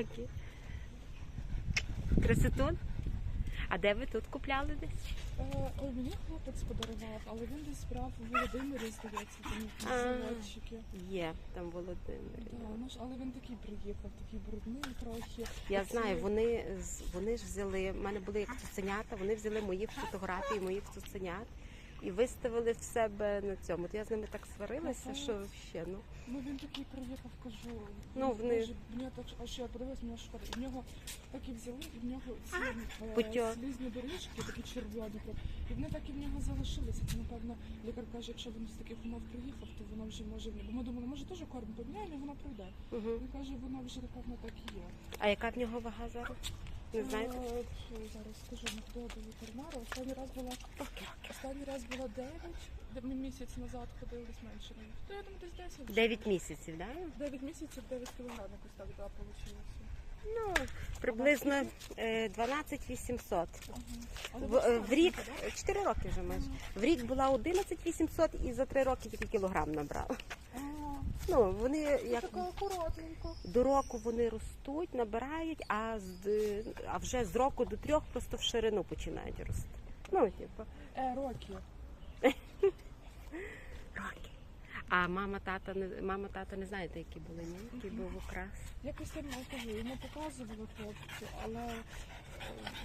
Раки. Красотун? А де ви тут купляли десь? Е, мені хлопець подарував, але він десь брав у Володимирі, здається, там заводчики. Є там Володимир. Да, ну ж, але він такий приїхав, такий брудний трохи. Я знаю, вони з- вони ж взяли. в мене були як цуценята, вони взяли мої фотографії, моїх цуценят і виставили в себе на цьому. От я з ними так сварилася, що ще ну. Ну він такий приїхав, кажу. Ну, вони- Боже, мені так аж я подивилась, мені шкода. І в нього так і взяли, і в нього ці е, Путьо. слізні доріжки, такі червоні. прям. І вони так і в нього залишилися. Це, напевно, лікар каже, якщо він з таких умов приїхав, то воно вже може. Бо ми думали, може теж корм поміняємо, і воно пройде. Угу. Він каже, воно вже напевно так і є. А яка в нього вага зараз? Не знаєте? Е, Зараз скажу, не ходила до ветеринара. Останній раз була останній раз було 9, де ми місяць назад ходили менше. То я думаю, десь 10. 9 місяців, так? 9 місяців, 9 кілограмів ось так, да, вийшло. Ну, приблизно е, 12 800. В, е, в рік, 4 роки вже майже. В рік була 11 800 і за 3 роки тільки кілограм набрала. Ну, вони як така до року вони ростуть, набирають, а з а вже з року до трьох просто в ширину починають рости. Ну, типу, Е, роки. роки. А мама, тата не мама, тата не знаєте, які були, ні? Який був окрас. Якось я не кажу, йому показували хлопцю, але е,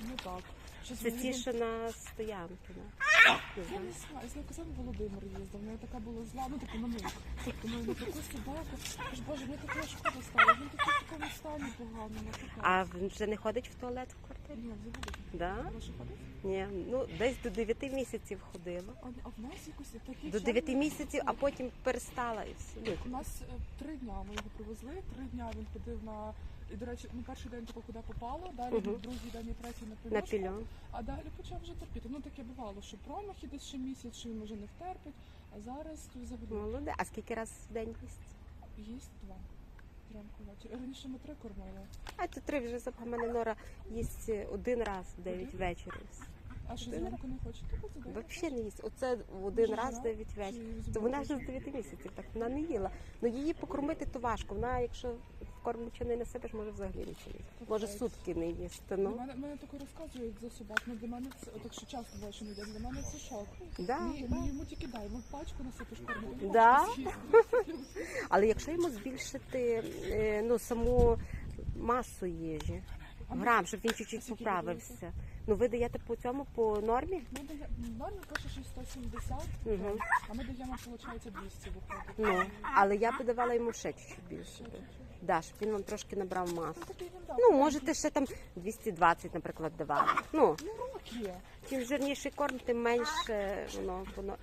ну так. Щось Це мені ті, він- що на стоянки. Не? Я не знаю, з казав Володимир їздив, в неї така була зла, ну таку на мить. Думаю, ну таку собаку. Аж боже, мені така шкода стала. Він такий в такому стані поганому. А він вже не ходить в туалет в квартирі? Ні, взагалі. Да? Вона ходить? Ні. Ну, десь до 9 місяців ходила. А, а в нас якось такі До 9 місяців, а потім перестала і все. У нас е, три дня ми його привезли, три дня він ходив на. І, до речі, ну перший день тако куди попало, далі Мгм. другий день і третій на на пільошку, пільон. а далі почав вже терпіти. Ну таке бувало, що промахи десь ще місяць, що він вже не втерпить, а зараз то взагалі Молоде. А скільки раз в день їсть? їсть два. Ранку ввечері. Раніше ми три кормили. А то три вже запах. У мене Нора їсть один раз в 9 вечора. А що зранку не хоче? Добре. Взагалі не їсть. Оце в один Дуже раз в рано. 9 вечора. То вона вже з 9 місяців, так вона не їла. Ну її покормити то важко. Вона, якщо корм нічого не несеш, може взагалі нічого не їсти. Може сутки не їсти. Ну мене, мене таке розказують за собак, ну для мене це, так що часто що не для мене це шок. да, да. ми йому тільки дай, ми пачку насипиш корму. Да? Але якщо йому збільшити е, ну саму масу їжі, грам, щоб він чуть-чуть поправився. Ну ви даєте по цьому по нормі? Ми даємо, нормі пише, що 170, Угу. а ми даємо, виходить, 200 виходить. Ну, але я подавала давала йому ще чуть більше. Ще чуть-чуть. Да, щоб він вам трошки набрав масу. Ну, Ну, можете ще там 220, наприклад, давати. Ну, Ну, чим жирніший корм, тим менше воно воно.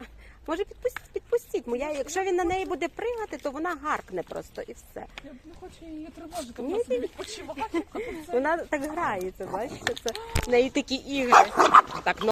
Може підпустіть, підпустіть. Моя, якщо він на неї буде пригати, то вона гаркне просто і все. Я не хочу її тривожити, вона собі відпочиває. Вона так грається, бачите, це в неї такі ігри. Так,